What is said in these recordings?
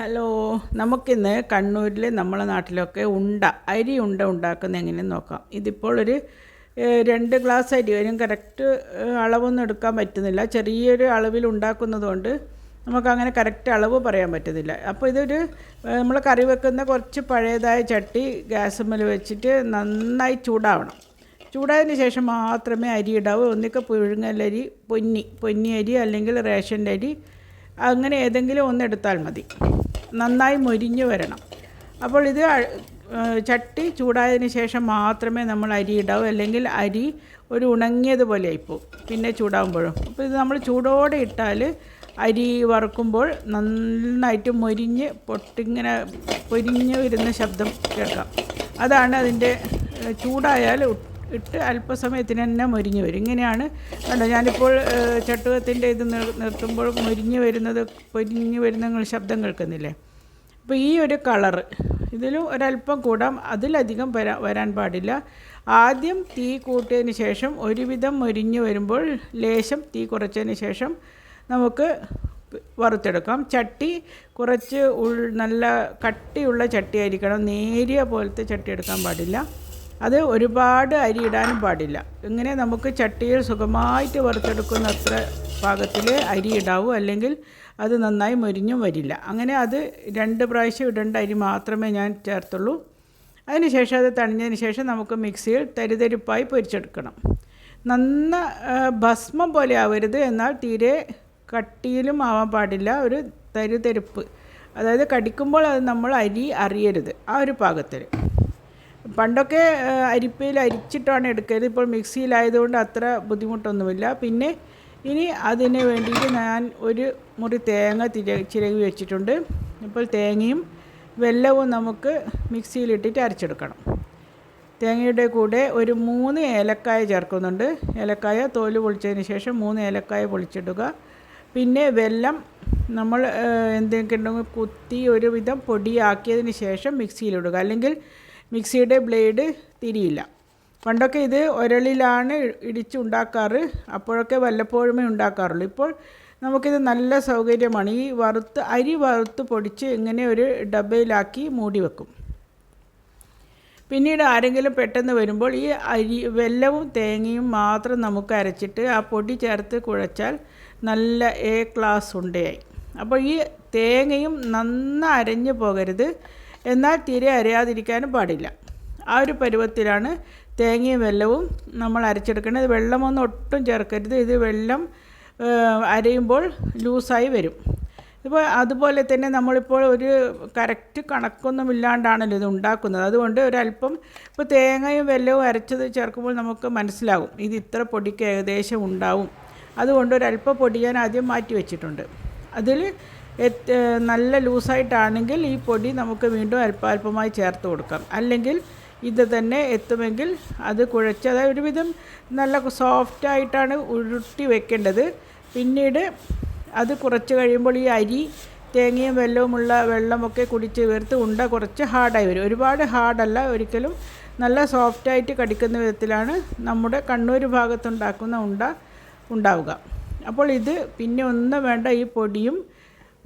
Hello നമുക്കിന്ന് കണ്ണൂരിൽ നമ്മളെ നാട്ടിലൊക്കെ ഉണ്ട അരി ഉണ്ട ഉണ്ടാക്കുന്ന എങ്ങനെയെന്ന് നോക്കാം. ഇതിപ്പോൾ ഒരു രണ്ട് ഗ്ലാസ് അരി വരും കറക്റ്റ് അളവൊന്നും എടുക്കാൻ പറ്റുന്നില്ല. ചെറിയൊരു അളവിൽ ഉണ്ടാക്കുന്നതുകൊണ്ട് നമുക്കങ്ങനെ കറക്റ്റ് അളവ് പറയാൻ പറ്റുന്നില്ല. അപ്പോൾ ഇതൊരു നമ്മൾ കറി വെക്കുന്ന കുറച്ച് പഴയതായ ചട്ടി ഗ്യാസുമ്മൽ വെച്ചിട്ട് നന്നായി ചൂടാവണം. ചൂടായതിന് ശേഷം മാത്രമേ അരി ഇടാവൂ. ഒന്നിക്കെ പുഴുങ്ങലരി പൊന്നി പൊന്നി അരി അല്ലെങ്കിൽ റേഷന്റെ അരി അങ്ങനെ ഏതെങ്കിലും ഒന്ന് എടുത്താൽ മതി. നന്നായി മൊരിഞ്ഞു വരണം. അപ്പോൾ ഇത് ചട്ടി ചൂടായതിന് ശേഷം മാത്രമേ നമ്മൾ അരി ഇടാവൂ. അല്ലെങ്കിൽ അരി ഒരു ഉണങ്ങിയതുപോലെ ആയിപ്പോവും. പിന്നെ ചൂടാകുമ്പോഴും അപ്പോൾ ഇത് നമ്മൾ ചൂടോടെ ഇട്ടാൽ അരി വറുക്കുമ്പോൾ നന്നായിട്ട് മൊരിഞ്ഞ് പൊട്ടിങ്ങനെ പൊരിഞ്ഞു വരുന്ന ശബ്ദം കേൾക്കാം. അതാണ് അതിന്റെ ചൂടായാൽ ഇട്ട് അല്പസമയത്തിന് തന്നെ മൊരിഞ്ഞ് വരും. ഇങ്ങനെയാണ് കണ്ടോ ഞാനിപ്പോൾ ചട്ടുകത്തിന്റെ ഇത് നിർത്തുമ്പോൾ മൊരിഞ്ഞ് വരുന്നത് പൊരിഞ്ഞ് വരുന്ന നിങ്ങൾ ശബ്ദം കേൾക്കുന്നില്ലേ? അപ്പോൾ ഈ ഒരു കളറ് ഇതിലും ഒരല്പം കൂടാം അതിലധികം വരാ വരാൻ പാടില്ല. ആദ്യം തീ കൂട്ടിയതിന് ശേഷം ഒരുവിധം മൊരിഞ്ഞ് വരുമ്പോൾ ലേശം തീ കുറച്ചതിന് ശേഷം നമുക്ക് വറുത്തെടുക്കാം. ചട്ടി കുറച്ച് ഉൾ നല്ല കട്ടിയുള്ള ചട്ടി ആയിരിക്കണം നേരിയ പോലത്തെ ചട്ടി എടുക്കാൻ പാടില്ല. അത് ഒരുപാട് അരി ഇടാനും പാടില്ല. ഇങ്ങനെ നമുക്ക് ചട്ടിയിൽ സുഖമായിട്ട് വറുത്തെടുക്കുന്ന അത്ര പാകത്തിൽ അരി ഇടാവൂ അല്ലെങ്കിൽ അത് നന്നായി മൊരിഞ്ഞും വരില്ല. അങ്ങനെ അത് രണ്ട് പ്രാവശ്യം ഇടേണ്ട അരി മാത്രമേ ഞാൻ ചേർത്തുള്ളൂ. അതിനുശേഷം അത് തണിഞ്ഞതിന് ശേഷം നമുക്ക് മിക്സിയിൽ തരിതരിപ്പായി പൊരിച്ചെടുക്കണം. നന്ന ഭസ്മം പോലെ ആവരുത് എന്നാൽ തീരെ കട്ടിയിലും ആവാൻ പാടില്ല. ഒരു തരിതരിപ്പ്. അതായത് കടിക്കുമ്പോൾ അത് നമ്മൾ അരി അറിയരുത് ആ ഒരു പാകത്തിൽ പണ്ടൊക്കെ അരിപ്പയിൽ അരിച്ചിട്ടാണ് എടുക്കരുത് ഇപ്പോൾ മിക്സിയിലായതുകൊണ്ട് അത്ര ബുദ്ധിമുട്ടൊന്നുമില്ല. പിന്നെ ഇനി അതിന് വേണ്ടിയിട്ട് ഞാൻ ഒരു മുറി തേങ്ങ തിര ചിരകി വെച്ചിട്ടുണ്ട്. ഇപ്പോൾ തേങ്ങയും വെല്ലവും നമുക്ക് മിക്സിയിലിട്ടിട്ട് അരച്ചെടുക്കണം. തേങ്ങയുടെ കൂടെ ഒരു മൂന്ന് ഏലക്കായ ചേർക്കുന്നുണ്ട്. ഏലക്കായ തോൽ പൊളിച്ചതിന് ശേഷം മൂന്ന് ഏലക്കായ പൊളിച്ചിടുക. പിന്നെ വെല്ലം നമ്മൾ എന്തെങ്കിലും കുത്തി ഒരുവിധം പൊടിയാക്കിയതിന് ശേഷം മിക്സിയിലിടുക. അല്ലെങ്കിൽ മിക്സിയുടെ ബ്ലേഡ് തിരിയില്ല. പണ്ടൊക്കെ ഇത് ഉരളിലാണ് ഇടിച്ചുണ്ടാക്കാറ്. അപ്പോഴൊക്കെ വല്ലപ്പോഴുമേ ഉണ്ടാക്കാറുള്ളൂ. ഇപ്പോൾ നമുക്കിത് നല്ല സൗകര്യമാണ്. ഈ വറുത്ത് അരി വറുത്ത് പൊടിച്ച് ഇങ്ങനെ ഒരു ഡബയിലാക്കി മൂടി വെക്കും. പിന്നീട് ആരെങ്കിലും പെട്ടെന്ന് വരുമ്പോൾ ഈ അരി വെല്ലവും തേങ്ങയും മാത്രം നമുക്ക് അരച്ചിട്ട് ആ പൊടി ചേർത്ത് കുഴച്ചാൽ നല്ല എ ക്ലാസ് ഉണ്ടയായി. അപ്പോൾ ഈ തേങ്ങയും നന്ന അരഞ്ഞു പോകരുത്. എന്നാൽ തീരെ അരയാതിരിക്കാനും പാടില്ല. ആ ഒരു പരുവത്തിലാണ് തേങ്ങയും വെല്ലവും നമ്മൾ അരച്ചെടുക്കുന്നത് വെള്ളമൊന്നും ഒട്ടും ചേർക്കരുത്. ഇത് വെള്ളം അരയുമ്പോൾ ലൂസായി വരും. ഇപ്പോൾ അതുപോലെ തന്നെ നമ്മളിപ്പോൾ ഒരു കറക്റ്റ് കണക്കൊന്നും ഇല്ലാണ്ടാണല്ലോ ഇത് ഉണ്ടാക്കുന്നത്. അതുകൊണ്ട് ഒരല്പം ഇപ്പോൾ തേങ്ങയും വെല്ലവും അരച്ചത് ചേർക്കുമ്പോൾ നമുക്ക് മനസ്സിലാകും ഇത് ഇത്ര പൊടിക്ക് ഏകദേശം ഉണ്ടാവും. അതുകൊണ്ട് ഒരല്പം പൊടി ഞാൻ ആദ്യം മാറ്റി വെച്ചിട്ടുണ്ട്. അതിൽ നല്ല ലൂസായിട്ടാണെങ്കിൽ ഈ പൊടി നമുക്ക് വീണ്ടും അല്പാൽപമായി ചേർത്ത് കൊടുക്കാം. അല്ലെങ്കിൽ ഇത് തന്നെ എത്തുമെങ്കിൽ അത് കുഴച്ച് അതായത് ഒരുവിധം നല്ല സോഫ്റ്റായിട്ടാണ് ഉരുട്ടി വെക്കേണ്ടത്. പിന്നീട് അത് കുറച്ച് കഴിയുമ്പോൾ ഈ അരി തേങ്ങയും വെല്ലവുമുള്ള വെള്ളമൊക്കെ കുടിച്ച് വീർത്ത് ഉണ്ട കുറച്ച് ഹാർഡായി വരും. ഒരുപാട് ഹാർഡല്ല ഒരിക്കലും നല്ല സോഫ്റ്റായിട്ട് കടിക്കുന്ന വിധത്തിലാണ് നമ്മുടെ കണ്ണൂർ ഭാഗത്തുണ്ടാക്കുന്ന ഉണ്ട ഉണ്ടാവുക. അപ്പോൾ ഇത് പിന്നെ ഒന്നും വേണ്ട ഈ പൊടിയും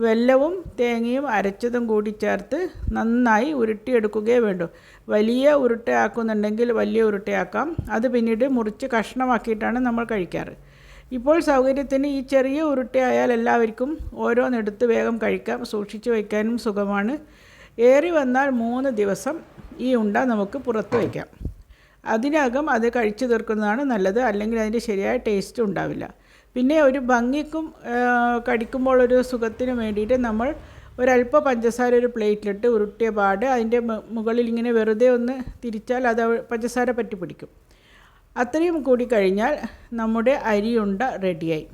വെല്ലവും തേങ്ങയും അരച്ചതും കൂടി ചേർത്ത് നന്നായി ഉരുട്ടിയെടുക്കുകയേ വേണ്ടൂ. വലിയ ഉരുട്ടയാക്കുന്നുണ്ടെങ്കിൽ വലിയ ഉരുട്ടയാക്കാം. അത് പിന്നീട് മുറിച്ച് കഷ്ണമാക്കിയിട്ടാണ് നമ്മൾ കഴിക്കാറ്. ഇപ്പോൾ സൗകര്യത്തിന് ഈ ചെറിയ ഉരുട്ടയായാൽ എല്ലാവർക്കും ഓരോന്നെടുത്ത് വേഗം കഴിക്കാം. സൂക്ഷിച്ചു വയ്ക്കാനും സുഖമാണ്. ഏറി വന്നാൽ മൂന്ന് ദിവസം ഈ ഉണ്ട നമുക്ക് പുറത്ത് വയ്ക്കാം. അതിനകം അത് കഴിച്ചു തീർക്കുന്നതാണ് നല്ലത്. അല്ലെങ്കിൽ അതിന്റെ ശരിയായ ടേസ്റ്റ് ഉണ്ടാവില്ല. പിന്നെ ഒരു ഭംഗിക്കും കടിക്കുമ്പോൾ ഒരു സുഖത്തിനും വേണ്ടിയിട്ട് നമ്മൾ ഒരല്പ പഞ്ചസാര ഒരു പ്ലേറ്റിലിട്ട് ഉരുട്ടിയ പാട് അതിന്റെ മുകളിൽ ഇങ്ങനെ വെറുതെ ഒന്ന് തിരിച്ചാൽ അത് പഞ്ചസാര പറ്റി പിടിക്കും. അത്രയും കൂടി കഴിഞ്ഞാൽ നമ്മുടെ അരിയുണ്ട റെഡിയായി.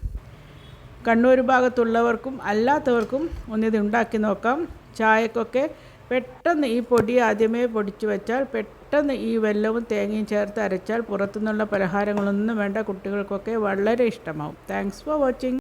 കണ്ണൂർ ഭാഗത്തുള്ളവർക്കും അല്ലാത്തവർക്കും ഒന്നിത് ഉണ്ടാക്കി നോക്കാം. ചായക്കൊക്കെ പെട്ടെന്ന് ഈ പൊടി ആദ്യമേ പൊടിച്ചു വെച്ചാൽ പെട്ടെന്ന് ഈ വെല്ലവും തേങ്ങയും ചേർത്ത് അരച്ചാൽ പുറത്തുനിന്നുള്ള പലഹാരങ്ങളൊന്നും വേണ്ട കുട്ടികൾക്കൊക്കെ വളരെ ഇഷ്ടമാവും. Thanks for watching